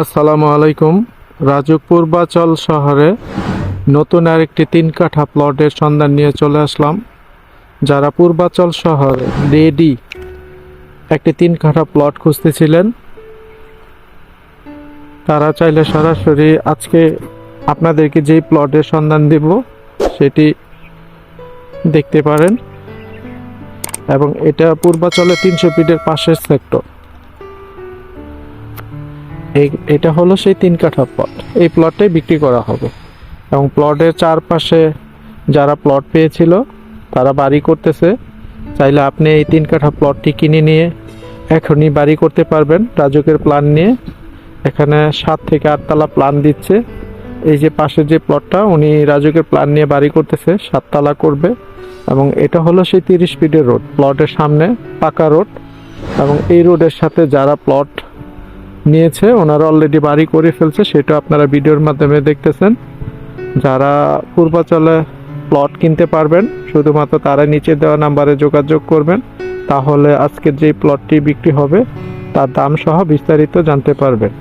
আসসালামু আলাইকুম। রাজুক পূর্বাচল শহরে নতুন আরেকটি তিন কাঠা প্লটের সন্ধান নিয়ে চলে আসলাম। যারা পূর্বাচল শহরে রেডি একটি তিন কাঠা প্লট খুঁজতেছিলেন। তারা চাইলে সরাসরি আজকে আপনাদেরকে যেই প্লটের সন্ধান দিব, সেটি দেখতে পারেন। এবং এটা পূর্বাচলে তিনশো ফিটের পাশের সেক্টর এটা হলো সেই তিন কাঠা প্লট এই প্লটটাই বিক্রি করা হবে। এবং প্লটের চারপাশে যারা প্লট পেয়েছিল, তারা বাড়ি করতেছে। চাইলে আপনি এই তিন কাঠা প্লটটি কিনে নিয়ে এখনই বাড়ি করতে পারবেন। রাজুকের প্ল্যান নিয়ে। এখানে সাত থেকে আটতলা প্ল্যান দিচ্ছে। এই যে পাশের যে প্লটটা উনি রাজুকের প্ল্যান নিয়ে বাড়ি করতেছে। সাততলা করবে। এবং এটা হলো সেই তিরিশ ফিটের রোড প্লটের সামনে পাকা রোড এবং এই রোডের সাথে যারা প্লট নিয়েছে, ওনারা অলরেডি বাড়ি করে ফেলছে, সেটা আপনারা ভিডিওর মাধ্যমে দেখতেছেন। যারা পূর্বাচলে প্লট কিনতে পারবেন, শুধুমাত্র তারা নিচে দেওয়া নাম্বারে যোগাযোগ করবেন, তাহলে আজকের যে প্লটটি বিক্রি হবে, তার দাম সহ বিস্তারিত জানতে পারবেন।